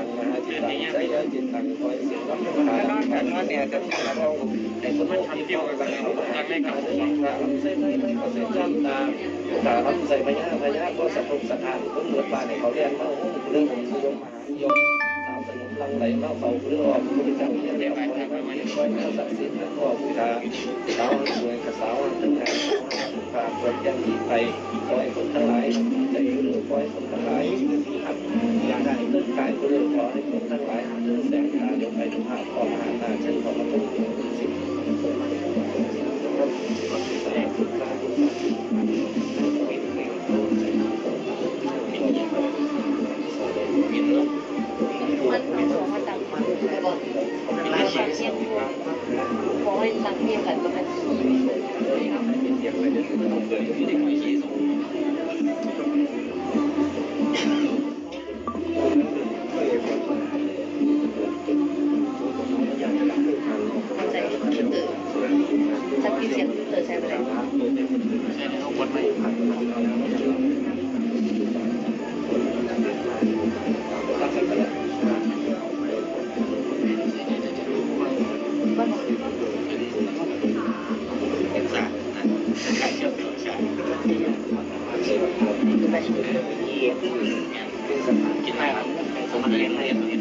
ตังมหาจิตตังไอ้ยาจิตตังปล่อยเสียงลำขาดังการว่าเนี่ยจะทำเราไอ้คนมันทำเที่ยวกันแล้วยังไม่กลับมาลำใส่ไม่ไม่ก็เสียจำตาตาลำใส่พญาพญาก็สะทกสะท้านคนเหมือนบ้านในเขาเรียนมาเรื่องของยมมหายมสามสนุนลังไหลมาเฝ้าเรือออกพุทธเจ้าเนี่ยแล้วคอยมาเก็บคอยมาศักดิ์สิทธิ์แล้วก็บูชาสาวสวยกับสาวทั้งหายฝาคนยังดีไปคอยคนทั้งหลายใจรือคอยคนทั้ง ก็เลยขอให้ผมทั้งหลายเดินแสงทางยกไปทุกภาคข้อห้าหน้าเช่นขอพระคุณสิบ ประชุมกินได้ครับสมรเรียนเรียนเรียน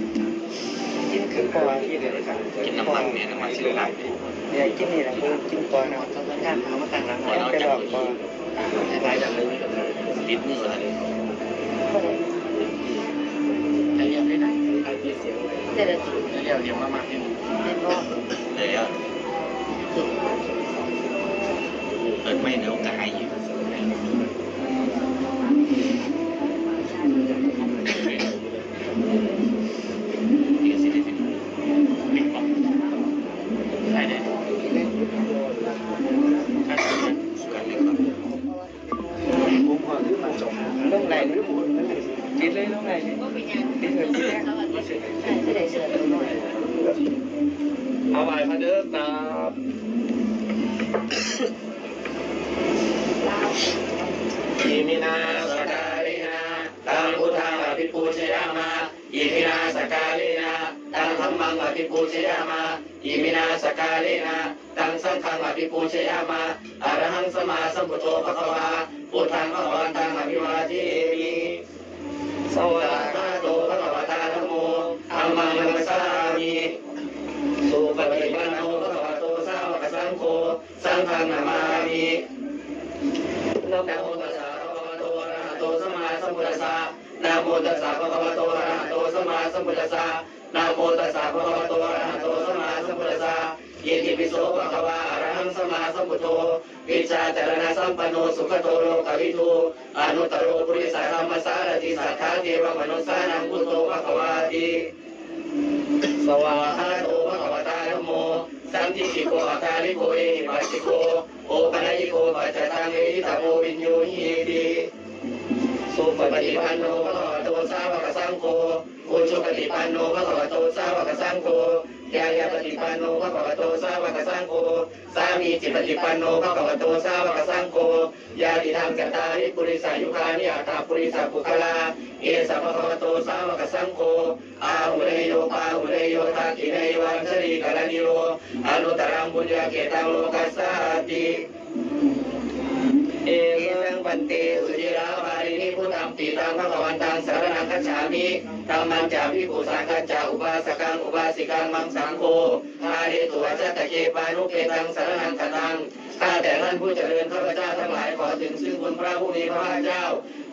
กินคือพอที่เดียวกันกินน้ำมันเนี่ยน้ำมันชื่ออะไรเนี่ยกินนี่แหละคือกินก่อนนะต้องการทำมาต่างหลังไปหลอกก่อนคล้ายๆกันเลยติดมืออะไรคนใช้เรียนได้ไหนไอ้ที่เสียงเลยแต่ละจุดเรียนเรียนมากๆที่เป็นว่าเลยอะเกิดไม่เนื้อกาย มาเด้อครับอิมินาสการินาตังพุทธังอภิปูชยามาอิมินาสการินาตังธรรมังอภิปูชยามาอิมินาสการินาตังสังฆังอภิปูชยามาอรหังสมมาสัมพุทโธภควาพุทธังภควันตังอภิวาเทมิสวัสสวาดี ฆังนามามินะนโมตัสสะภะคะวะโตอะระหะโตสัมมาสัมพุทธัสสะนะโมตัสสะภะคะวะโตอะระหะโตสัมมาสัมพุทธัสสะนะโมตัสสะภะคะวะโตอะระหะโตสัมมาสัมพุทธัสสะอิติปิโสภะคะวะอะระหังสัมมาสัมพุทโธวิชาจารณะสัมปันโนสุขโตโลกวิทูอนุตตรโรปุริสธรรมสารติสัทธาเทวมนุสสานังพุทโธภะคะวาติสวัวา อาตาริโกเอหิปัสสิโกโอปัญญิโกปัจจตังเอหิตโมวิญโยหิติสุปปฏิปันโนพภะระคะวะโตสาวกสังโฆอุชุปฏิปันโนภะคะวะโตสาวกสังโฆ ยายาปฏิปันโนภะคะวะโตสาวกสังโฆสามีจิปฏิปันโนภะคะวะโตสาวกสังโฆยาติธรรมกตาริปุริสายุคานิอาตาปุริสาปุคลาเอสะภะคะวะโตสาวกสังโฆอาหุเรโยปาหุเรโยทักขิเนยวันชรีกรณิโรอนุตตรังบุญญาเกตังโลกัสสาติเอเอสัสังงปัปันนเตเตสุสุจิจิรา ตัตังพระระขขวัวันตังสาสารนังคัจฉามิธัธัมมมัมัญญจาจาวิปุสังงกัจจาจาอุบาสกังอุบาสิสิกังมังสังโฆโฆพาเดตุวัจจตะตะเกปาปานุเกตังสาสารนังคตังข้าแต่ท่านผู้เจริญข้าพเจ้าเจ้าทั้งหลายขอถึงซึ่งคุณพระผู้มีพระภาคเจ้าเจ้า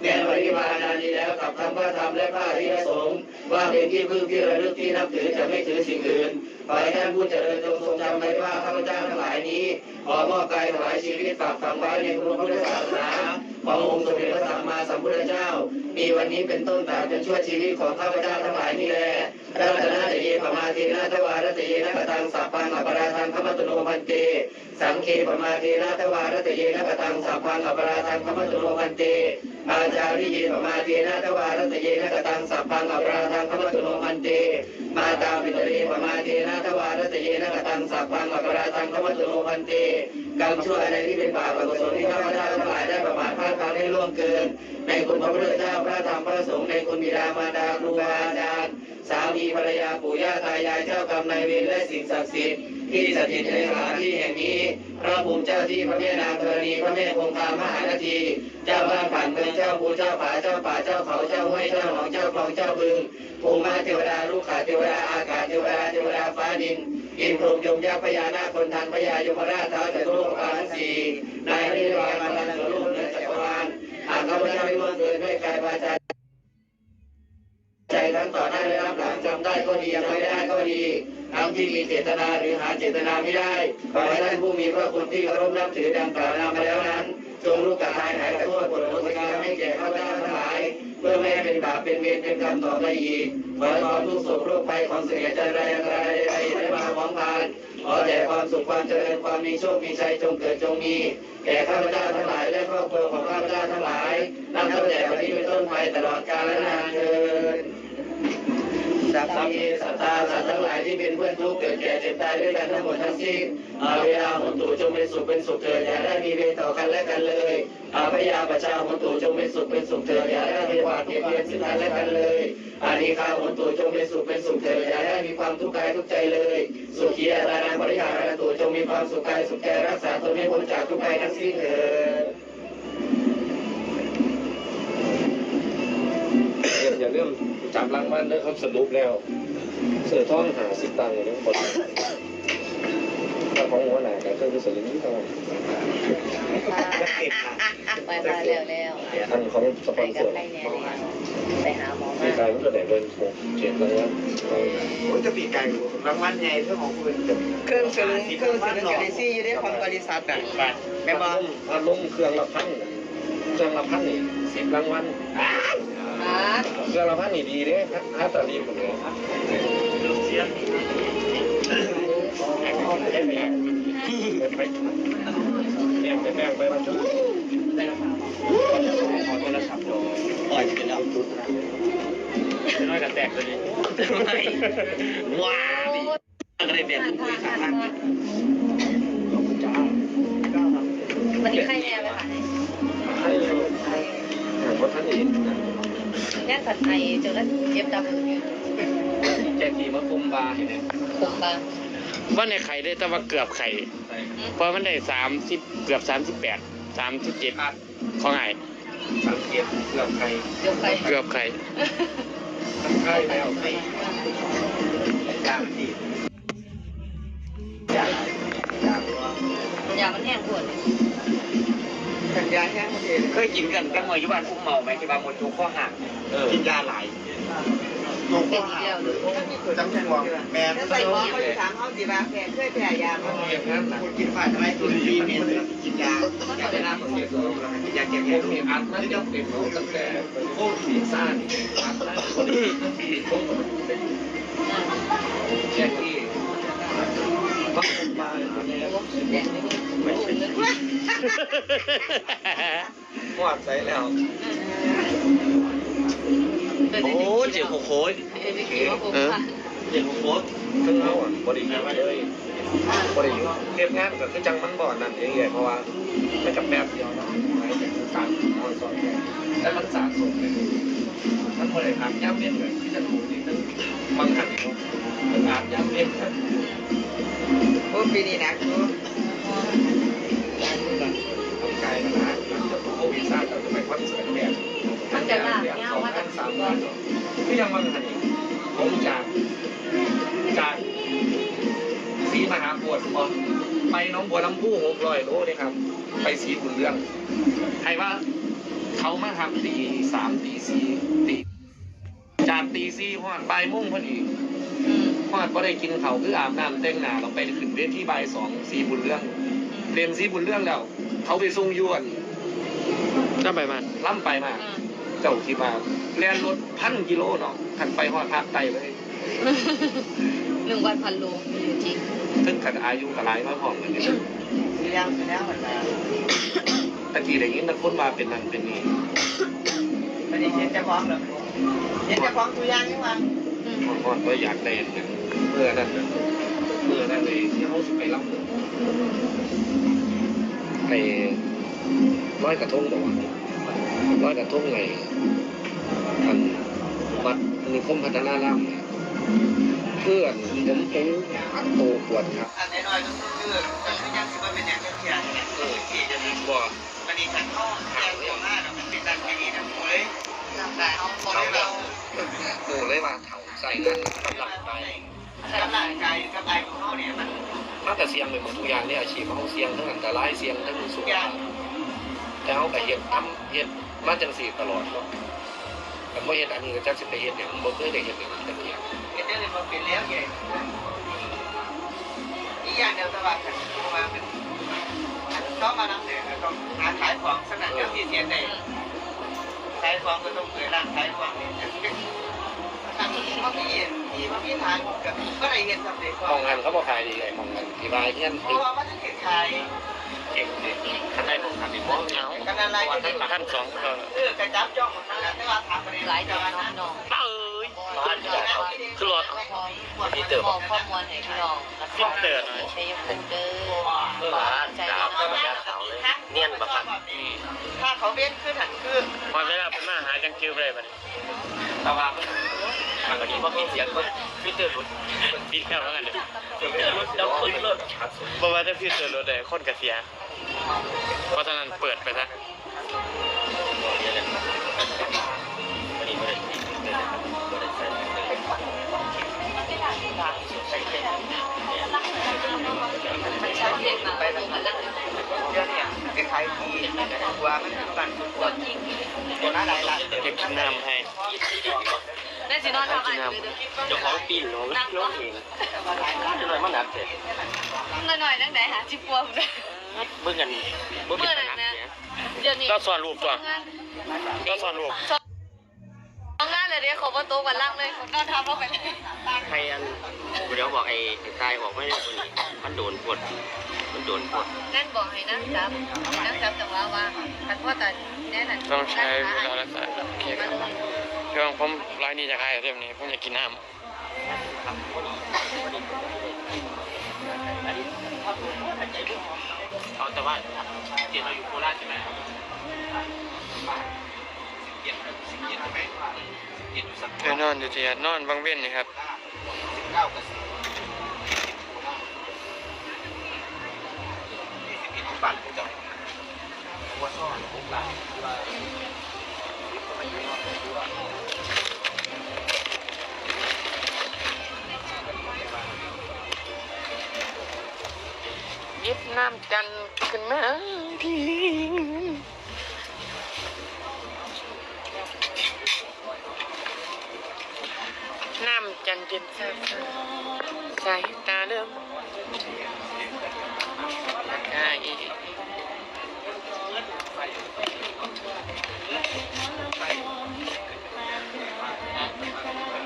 แด่บริวารนานี้แล้วกับทั้งพระธรรมและพระอริยสงฆ์ว่าเป็นที่พึ่งที่ระลึกที่นับถือจะไม่ถือสิ่งอื่นขอให้ท่านผู้เจริญจงทรงจำไว้ว่าข้าพเจ้าทั้งหลายนี้ขอมอบกายถวายชีวิตฝากฝังไว้ในพระพุทธศาสนา ขององค์สมเด็จพระสัมมาสัมพุทธเจ้า มีวันนี้เป็นต้นต่าบจนชั่วชีวิตของข้าพเจ้าทั้งหลายนี่แหละ รัตนาตเยปมาเทนะทวารตเยนะกตังสัพพังอปราทังขมัตโนพันเตสังเคปมาเทนะทวารตเยนะกตังสัพพังอปราทังขมตุโนพันเตอาจาริเยปมาเทนะทวารตเยนะกตังสัพพังอปราทังขมตุโนพันเตมาตาปิตเรปมาเทนะทวารตเยนะกตังสัพพังอปราทังขมตุโนพันเตกรรมชั่วอะไรที่เป็นบาปอกุศลที่ข้าพเจ้าทั้งหลายได้ประมาทพลาดพลั้งได้ล่วงเกิน ในคุณพระพุทธเจ้าพระธรรมพระสงฆ์ในคุณบิดามารดาครูบาอาจารย์ สามีภรรยาปู่ย่าตายายเจ้ากรรมนายเวรและสิ่งศักดิ์สิทธิ์ที่สถิตในสถานที่แห่งนี้ พระภูมิเจ้าที่พระแม่นางธรณีพระแม่คงคามหานาที เจ้าบ้านผ่านเมืองเจ้าภูเจ้าผาเจ้าป่าเจ้าเขาเจ้าห้วยเจ้าหนองเจ้าคลองเจ้าบึงภูมิมาเทวดาลูกขาเทวดาอากาศเทวดาเทวดาฟ้าดินอินพรหมยมยักษ์พญานาคคนทันพญายมราชท้าวจตุโลกบาลสีนายนิรวานมาลันเหนือโลกเนือจักรวาลหากข้าพเจ้าไม่ล่งเกินด้วยกายวาจา ใจทั้งต่อหน้าและรับหลังจำได้ก็ดียังไม่ได้ก็ดีทั้งที่มีเจตนาหรือหาเจตนาไม่ได้ขอให้ท่านผู้มีพระคุณที่เคารพนับถือดังกล่าวนมาแล้วนั้น จงรู้กัดทายหายโทษปลดโทษกรรมให้แก่ข้าพเจ้าทั้งหลายเพื่อไม่ให้เป็นบาปเป็นเวรเป็นกรรมต่อไปอีกขอความทุกข์โศกโรคภัยของเสียใจอะไรอะไรใดได้มาพร้อมกันขอแต่ความสุขความเจริญความมีโชคมีชัยจงเกิดจงมี แก่ข้าพเจ้าทั้งหลายและครอบครัวของข้าพเจ้าทั้งหลายนับตั้งแต่วันนี้เป็นต้นไปตลอดกาลและนานเทิ นสัพเพสัตตาสัตว์ทั้งหลายที่เป็นเพื่อนทุกข์เกิดแก่เจ็บตายด้วยกันทั้งหมดทั้งสิ้นอาเวลาหนตุจงเป็นสุขเป็นสุขเถิดอย่าได้มีเวรต่อกันและกันเลยอาพยาประชาหนตุจงเป็นสุขเป็นสุขเถิดอย่าได้มีความเกลียดเบียนซึ่งกันและกันเลยอานิคาหนตุจงเป็นสุขเป็นสุขเถิดอย่าได้มีความทุกข์กายทุกข์ใจเลย สุขีอารานังปริหารตุจงมีความสุขกายสุขใจรักษาตนให้พ้นจากทุกข์ภัยทั้งสิ้นเถิดอย่าเริ่ม จับรางวัลเด้อเขาสรุปแล้วเสือท่องหาสิบตังค์อย่างนี้คนถ้าของหัวหน้าก็คือสลิงเท่านั้นไปมาแล้วแล้วอันของสไปปอนเซกัอบร์ใครเนี่ยไปหาหมอมีมาการมันก็ได้เป็นหกเจ็ดรางวัลผมจะปีกไก่รางวัลใหญ่เท่าของคุณเครื่องสลึงเครื่องสลึงกับไอซี่อยู่ในของบริษัทอะแม่บอพัดลมเครื่องละพันเครื่องละพันนี่สิบรางวัลอ่า เครื่องละพันนี่ดีเด้ฮัตตาลีหมดเลยไปไปเนี่ไปแบ่งไปมาชุดอ่อยไปแล้วน้อยกับแตกเลยว้าวอะไรแบบนี้คุยสามพันวันนี้ใครแน่ไปหาให้เพราท่านเอง แน่ผัดไทยเจอแล้วเย็บดำอยู่แจกทีมาคุมบาเห็นไหมคมบางว่าในไข่ได้แต่ว่าเกือบไข่ เพราะมันได้สามสิบเกือบสามสิบแปดสามสิบเจ็ดของไงสังเกตเกือบใครเดี๋ยวใครเกือบไข่ใครแล้วใครยางดีอย่ามันแห้งปวด สัญญาแห้งเองเคยกินกันตั้งเมื่อยุบานพุ่งเมาไหมที่บางมนทุกข้อหักเออกินยาหลายเป็นอีกแล้วเลยจำแทงวงแม่ถ้าใส่หมอเขาจะถามเขาดีบ้าแพ้เคยแพ้ยาบ้างเรียกงั้นนะคุณกินฝ่ายทำไมตัวนี้มีกินยาอยากได้น้ำของเสียตัวกินยาแก้ผแก้มมีอัดมันยังเป็นของตั้งแต่โคตรผีซ่านอัดนั้นคนที่ผมเป็นแจกที่มาคุมบาเนี่ยแดง หวานใส่แล้ว โอ้เจ็บหัวโค้ยเอ็นดีว่าผมค่ะเจ็บหัวโค้ยซึ่งเราอะบริยุทธ์เลย บริยุเรียบงานก็คือจังมันบ่อนั่นเองเพราะว่ามันกับแบบเดียวเนาะหมายถึงการออนซอนแต่มันสะสมเลยมันบริหารย่ำเล่นเลยที่จะถูกนี่นึงบางหันนี่มันอาบย่ำเล่นกันโอ้ปีนี้นะคือ วลำพูหกร้อยโลเลยครับ ไปสีบุญเรื่องใครว่าเขามาทำตีสามตีสี่ตีจากตีสี่หอดบ่ายโมุ่งพอดีหอดก็ได้กินเขาวคืออาบน้ำแต่งหน้าเราไปขึ้นเวทีบ่ายสองสีบุญเรื่องเรียนสีบุญเรื่องแล้ว เขาไปส่งยวนก็ไปมาล่ำไปมาเจ้าคิดว่าเรียนรถพันกิโลเนาะขันไปหอดภาคใต้เลยหนึ่งวัดพันโลงอยู่จริง ซึ่งกันอายุกับหลายมาพร้อมกันนี่สีแล้วสีแล้วมันมาตะกี้ได้ยินแต่คนมาเป็นนั่นเป็นนี่ไม่ได้เห็นจะฟ้องหรอกเห็นจะฟ้องตัวอย่างยังไงอืมก่อนก็อยากได้อย่างเมื่อนั้นน่ะเมื่อนั้นเลยที่เขาสิไปรับไปร้อยกระทงบอกว่าร้อยกระทงไงอันวัดนิคมพัฒนารามเนี่ย เพื่อนผมผมโตปวดครับอันน้อยก็คือแต่ก็ยังสิว่าเป็นอย่างเที่ยงเออที่จะมีบ่มันมีขันข้อแก้เดียวมากมันเป็นการแข่งกันหมดเลยแต่เขาบอกให้เราหนูเลยว่าเถาใส่เงินกำลังไปกำลังใจกับไอ้ของเขาเนี่ยมันมาแต่เสียงไปหมดทุกอย่างเนี่ยอาชีพเขาเสียงทั้งอันตรายเสียงทั้งสุขภาพแต่เขาก็เฮ็ดทำเฮ็ดมาจังสีตลอดเนาะแต่บ่อเฮ็ดอันนี้ก็จักสิไปเฮ็ดหยังบ่เคยได้เฮ็ดอย่างนี้ เที่ยเป็นเรื่องมันเป็นแล้วไงอีกอย่างเดียวตลาดขันมาเป็นต้องมานั่งเสียต้องหาขายของสนั่นเรื่องที่เสียใจขายของก็ต้องเปิดร้านขายของนี่อันนี้มันมีมีมันมีทางกับก็ได้เห็นสำเร็จมองงานเขาบ่ขายดีไอ้มองงานที่ว่าเฮียนเพตึราะกว่ามันจะเห็นขายเก่งดิคันได้มองงานนี่บ่เอากันอะไรก็ได้ท่านสองก็เออกระจับจ้องมันแต่ว่าถามประเด็นหลายเดือ นน้องน้องเอ้ยคือรถมีเติมบอกข้อมูลให้พี่น้องชัยภูมิเด้อบ้านดาวก็มาเขาเลยเนียนบักคันถ้าเขาเว้นขึ้นหันคือพอเวลาเป็นมาหาจังคิวไปเลยบัดนี้ตะวันมันก็นี้ว่ามีเสียงมันฟิเตอร์รถปิดแล้วแล้วกันเด้อฟิเตอร์รถแล้วขึ้นรถบ่ว่าจะพิจารณาได้คนก็เสียเพราะฉะนั้นเปิดไปซะ ไปแล้วกันแล้วเดี๋ยวเนี่ยไปขายทีว่ามันเป็นบันกดยิงตัวหน้าใดละเก็บกินน้ำให้แม่สินอนทำอะไรเลยเจ้าของปีนน้องน้องเองจะเลยมันหนักเสร็จเงินหน่อยนั่งไหนหาจิบปัวเลยเมื่อกันเมื่อเมื่อกันนั้นนะนะเดี๋ยวนี้ก็สอนรูปตัวก็สอนรูป เอางานเลยเดี๋ยวขอประตูกันล่างเลยนอนทับลงไปเลยใครอันเดี๋ยวบอกไอ้ตายบอกไม่ได้คนนี้มันโดนปวดมันโดนปวดนั่นบอกให้นั่งจับนั่งจับแต่ว่าว่าคันพ่อตาแน่นั่นต้องใช้เวลารักษาโอเคครับเรื่องผมรายนี้จะใครเรื่องนี้ผมอยากกินน้ำเอาแต่ว่าเจียนเราอยู่โคราชใช่ไหมเจียน เจียนใช่ไหมเจียนอยู่สักเดี๋ยวนอนอยู่ที่นอนบางเว้นนี่ครับเก้ากับสิบปั่นกูจะว่าซ่อนผมหลังยิบน้ำจันขึ้นมาพี่น้ำ จันเย็นซาบใส่ตาเริ่มใช่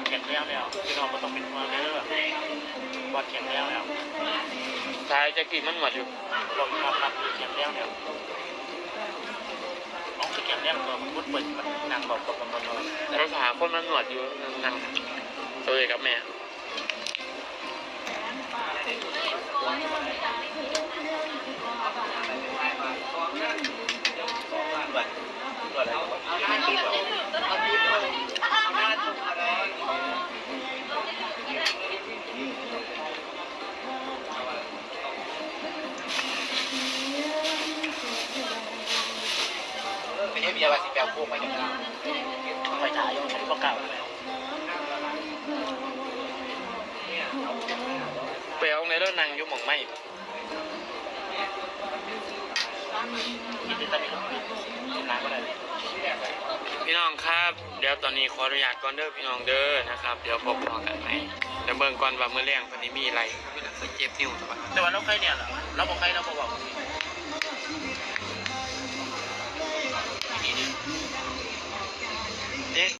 เก็บแล้วแล้วพี่น้องก็ต้องเป็นมาแล้วแบบบอดเก็บแล้วแล้วสายจะกี่มันหมดอยู่ลงมาครับเก็บแล้วแล้วน้องจะเก็บแล้วตัวมันมุดเปิดมันนางบอกกับมันมันภาษาคนมันหนวดอยู่นั่ง ตัวเองกับแม่เป็นยังมีอะไรสิแปลพวกมาอย่างนั้นไปจ่ายยังใช้พวกเก่าแล้ว ไปเอาใน แล้วนางยุ่หมองไม่พี่น้องครับ เดี๋ยวตอนนี้ขออนุญาตก่อนเด้อพี่น้องเด้อนะครับ เดี๋ยวพบพอกันไหมเดี๋ยวเบิ่งก่อนว่ามื้อแรงตอนนี้มีอะไรเจ็บนิ้วตัวแต่ว่าเราใครเนี่ยเราบอกใครเราบอก